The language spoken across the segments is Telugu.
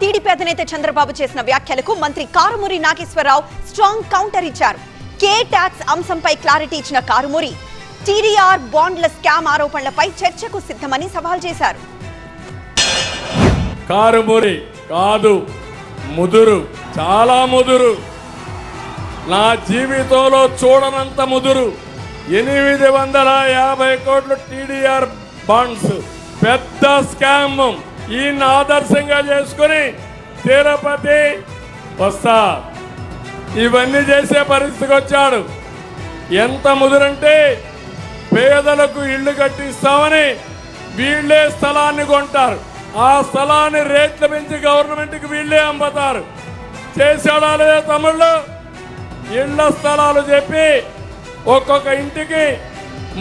టీడీపీ అధినేత చంద్రబాబు చేసిన వ్యాఖ్యలకు మంత్రి కారుమూరి నాగేశ్వరరావు స్ట్రాంగ్ కౌంటర్ ఇచ్చారు. కే ట్యాక్స్ అంశంపై క్లారిటీ ఇచ్చిన కారుమూరి టీడీఆర్ బాండ్ల స్కామ్ ఆరోపణలపై చర్చకు సిద్ధమని సవాల్ చేశారు. కారుమురి కాదు ముదురు చాలా ముదురు. నా జీవితంలో చూడనంత ముదురు. ఎనిమిది వందల యాభై కోట్లు టీడీఆర్ బాండ్స్. పెద్ద స్కామ్. ఈయన ఆదర్శంగా చేసుకుని తిరుపతి వస్తా. ఇవన్నీ చేసే పరిస్థితికి వచ్చాడు. ఎంత ముదురంటే పేదలకు ఇల్లు కట్టిస్తామని వీళ్ళే స్థలాన్ని కొంటారు. ఆ స్థలాన్ని రేట్లు పెంచి గవర్నమెంట్కి వీళ్ళే అమ్ముతారు. చేశాడా లేదా తమిళ్ళు ఇళ్ళ స్థలాలు చెప్పి ఒక్కొక్క ఇంటికి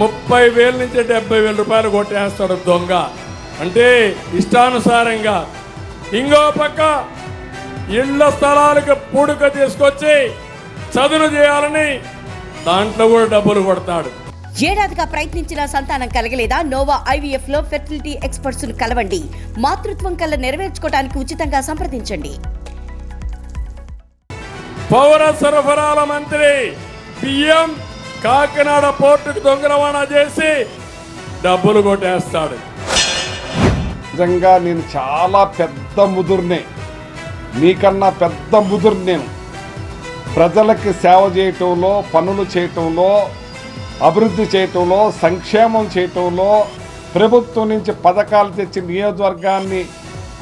ముప్పై వేల నుంచి డెబ్బై వేల రూపాయలు కొట్టేస్తాడు దొంగ. అంటే ఇష్టానుసారంగా ఇంకో పక్క ఇళ్ళ స్థలాలకు పూడుక తీసుకొచ్చి చదును చేయాలని దాంట్లో కూడా డబ్బులు కొడతాడు. ఏడాదిగా ప్రయత్నించిన సంతానం కలగలేదా? నోవా ఐవీఎఫ్లో ఫెర్టిలిటీ ఎక్స్పర్ట్స్ను కలవండి. మాతృత్వం కల్లా నెరవేర్చుకోవడానికి ఉచితంగా సంప్రదించండి. పౌర సరఫరాల మంత్రి పిఎం కాకినాడ పోర్టుకు దొంగ రవాణా చేసి డబ్బులు కొట్టేస్తాడు. నిజంగా నేను చాలా పెద్ద ముదుర్నే. నీకన్నా పెద్ద ముదురు నేను. ప్రజలకి సేవ చేయటంలో పనులు చేయటంలో అభివృద్ధి చేయటంలో సంక్షేమం చేయటంలో ప్రభుత్వం నుంచి పథకాలు తెచ్చి నియోజకవర్గాన్ని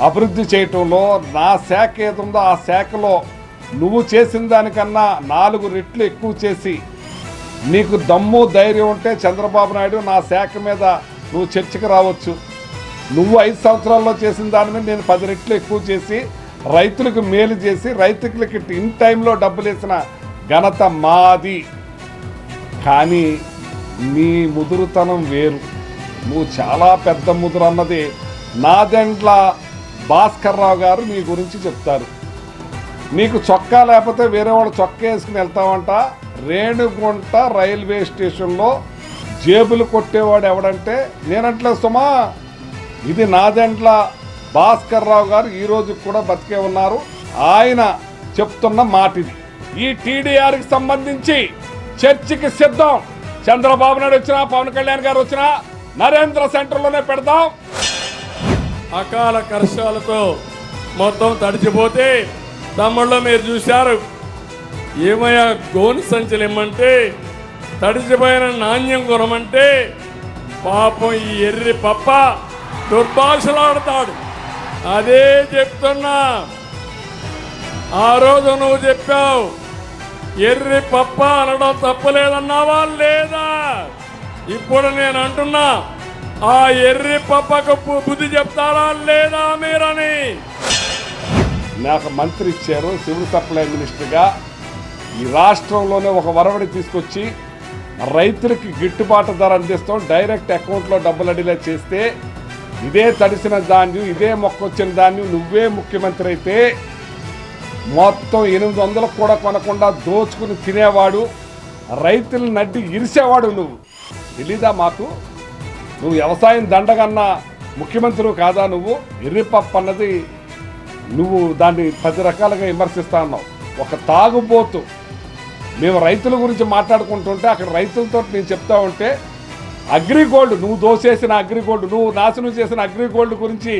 అభివృద్ధి చేయటంలో నా శాఖ ఏదుందో ఆ శాఖలో నువ్వు చేసిన దానికన్నా నాలుగు రెట్లు ఎక్కువ చేసి నీకు దమ్ము ధైర్యం ఉంటే చంద్రబాబు నాయుడు నా శాఖ మీద నువ్వు చర్చకు రావచ్చు. నువ్వు ఐదు సంవత్సరాల్లో చేసిన దాని మీద నేను పది రెట్లు ఎక్కువ చేసి రైతులకు మేలు చేసి రైతులకి ఇన్ టైంలో డబ్బులు వేసిన ఘనత మాది. కానీ నీ ముదురుతనం వేరు. నువ్వు చాలా పెద్ద ముదురు అన్నది నాదెండ్ల భాస్కర్ రావు గారు నీ గురించి చెప్తారు. నీకు చొక్కా లేకపోతే వేరే వాళ్ళు చొక్కా వేసుకుని వెళ్తామంట రేణుగుంట రైల్వే స్టేషన్లో జేబులు కొట్టేవాడు ఎవడంటే నేనంటలే సుమా ఇది నాదెండ్ల భాస్కర్ రావు గారు ఈరోజు కూడా బతికే ఉన్నారు. ఆయన చెప్తున్న మాట ఇది ఈ టీడీఆర్కి సంబంధించి చర్చికి సిద్ధం. చంద్రబాబు నాయుడు వచ్చినా పవన్ కళ్యాణ్ గారు వచ్చినా నరేంద్ర సెంటర్లోనే పెడదాం. అకాల కర్షాలతో మొత్తం తడిచిపోతే తమ్ముళ్ళు మీరు చూశారు. ఏమయ్యా గోని సంచులు ఇమ్మంటే తడిచిపోయిన నాణ్యం కొనమంటే పాపం ఈ ఎర్రి పప్ప దుర్భాషలాడతాడు. అదే చెప్తున్నా. ఆ రోజు నువ్వు చెప్పావు ఎర్రి పప్ప అనడం తప్పలేదన్నావా? లేదా? ఇప్పుడు నేను అంటున్నా ఆ ఎర్రి పప్పకు బుద్ధి చెప్తారా? లేదా మీరని? నాకు మంత్రి ఇచ్చారు సివిల్ సప్లై మినిస్టర్గా. ఈ రాష్ట్రంలోనే ఒక వరవడి తీసుకొచ్చి రైతులకి గిట్టుబాటు ధర అందిస్తాం డైరెక్ట్ అకౌంట్లో డబ్బులు అడిలా చేస్తే ఇదే తడిసిన ధాన్యం ఇదే మొక్క వచ్చిన ధాన్యం నువ్వే ముఖ్యమంత్రి అయితే మొత్తం ఎనిమిది వందలకు కూడా కొనకుండా దోచుకుని తినేవాడు రైతులను నడ్డి ఇరిసేవాడు నువ్వు. తెలీదా మాకు? నువ్వు వ్యవసాయం దండగన్న ముఖ్యమంత్రి కాదా నువ్వు? ఎర్రిపప్పు అన్నది నువ్వు దాన్ని పది రకాలుగా విమర్శిస్తా ఉన్నావు. ఒక తాగుబోతు. మేము రైతుల గురించి మాట్లాడుకుంటుంటే అక్కడ రైతులతో నేను చెప్తా ఉంటే అగ్రిగోల్డ్ నువ్వు దోసేసిన అగ్రిగోల్డ్ నువ్వు నాశనం చేసిన అగ్రిగోల్డ్ గురించి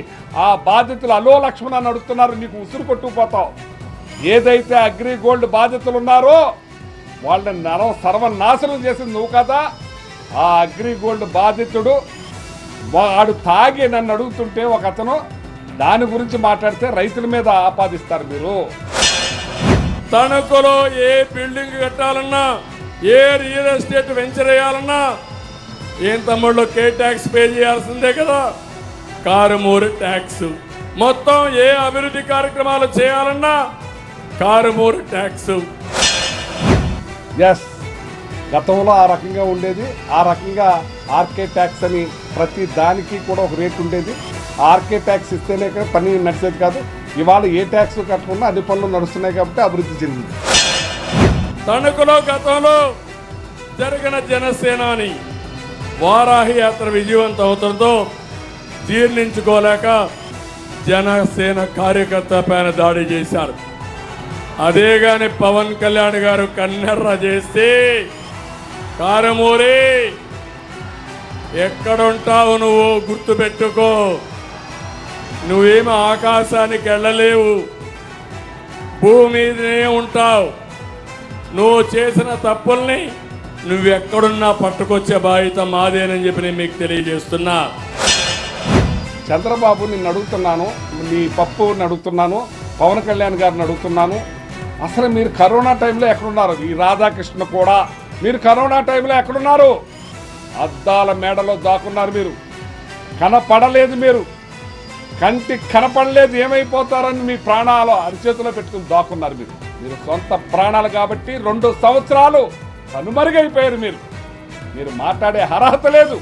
ఆ బాధితులు అలో లక్ష్మణ అని అడుగుతున్నారు నీకు ఉసురు కొట్టుకుపోతావు. ఏదైతే అగ్రిగోల్డ్ బాధితులు ఉన్నారో వాళ్ళని నరం సర్వనాశనం చేసింది నువ్వు కదా. ఆ అగ్రిగోల్డ్ బాధితుడు వాడు తాగి నన్ను అడుగుతుంటే ఒక అతను దాని గురించి మాట్లాడితే రైతుల మీద ఆపాదిస్తారు మీరు. తణుకులో ఏ బిల్డింగ్ కట్టాలన్నా ఏ రియల్ ఎస్టేట్ వెంచర్ వేయాలన్నా ఏం తమ్ముళ్ళు కే ట్యాక్స్ పే చేయాల్సిందే కదా? కారుమూరు ట్యాక్స్. మొత్తం ఏ అభివృద్ధి కార్యక్రమాలు చేయాలన్నా కారుమూరు ట్యాక్స్. ఎస్ గతంలో ఆ రకంగా ఉండేది. ఆ రకంగా ఆర్కే ట్యాక్స్ అని ప్రతి దానికి కూడా ఒక రేట్ ఉండేది. ఆర్కే ట్యాక్స్ ఇస్తేనే పని నడిచేది కాదు. ఇవాళ ఏ ట్యాక్స్ కట్టకుండా అన్ని పనులు నడుస్తున్నాయి కాబట్టి అభివృద్ధి చెందింది. తణుకులో గతంలో జరిగిన జనసేనాని వారాహి యాత్ర విజయవంతం అవుతుందో జీర్ణించుకోలేక జనసేన కార్యకర్త పైన దాడి చేశారు. అదే కానీ పవన్ కళ్యాణ్ గారు కన్నెర్ర చేస్తే కారమూరి ఎక్కడుంటావు నువ్వు గుర్తుపెట్టుకో. నువ్వేమి ఆకాశానికి వెళ్ళలేవు. భూమి మీదనే ఉంటావు. నువ్వు చేసిన తప్పుల్ని నువ్వెక్కడున్నా పట్టుకొచ్చే బాధ్యత మాదేనని చెప్పి నేను మీకు తెలియజేస్తున్నా. చంద్రబాబు నిన్ను అడుగుతున్నాను మీ పప్పుని అడుగుతున్నాను పవన్ కళ్యాణ్ గారిని అడుగుతున్నాను. అసలు మీరు కరోనా టైంలో ఎక్కడున్నారు? ఈ రాధాకృష్ణ కూడా. మీరు కరోనా టైంలో ఎక్కడున్నారు? అద్దాల మేడలో దాక్కున్నారు మీరు. కనపడలేదు మీరు. కంటి కనపడలేదు ఏమైపోతారని మీ ప్రాణాలు అరిచేతిలో పెట్టుకుని దాక్కున్నారు మీరు. మీరు సొంత ప్రాణాలు కాబట్టి రెండు సంవత్సరాలు కనుమరుగైపోయారు మీరు. మీరు మాట్లాడే అర్హత లేదు.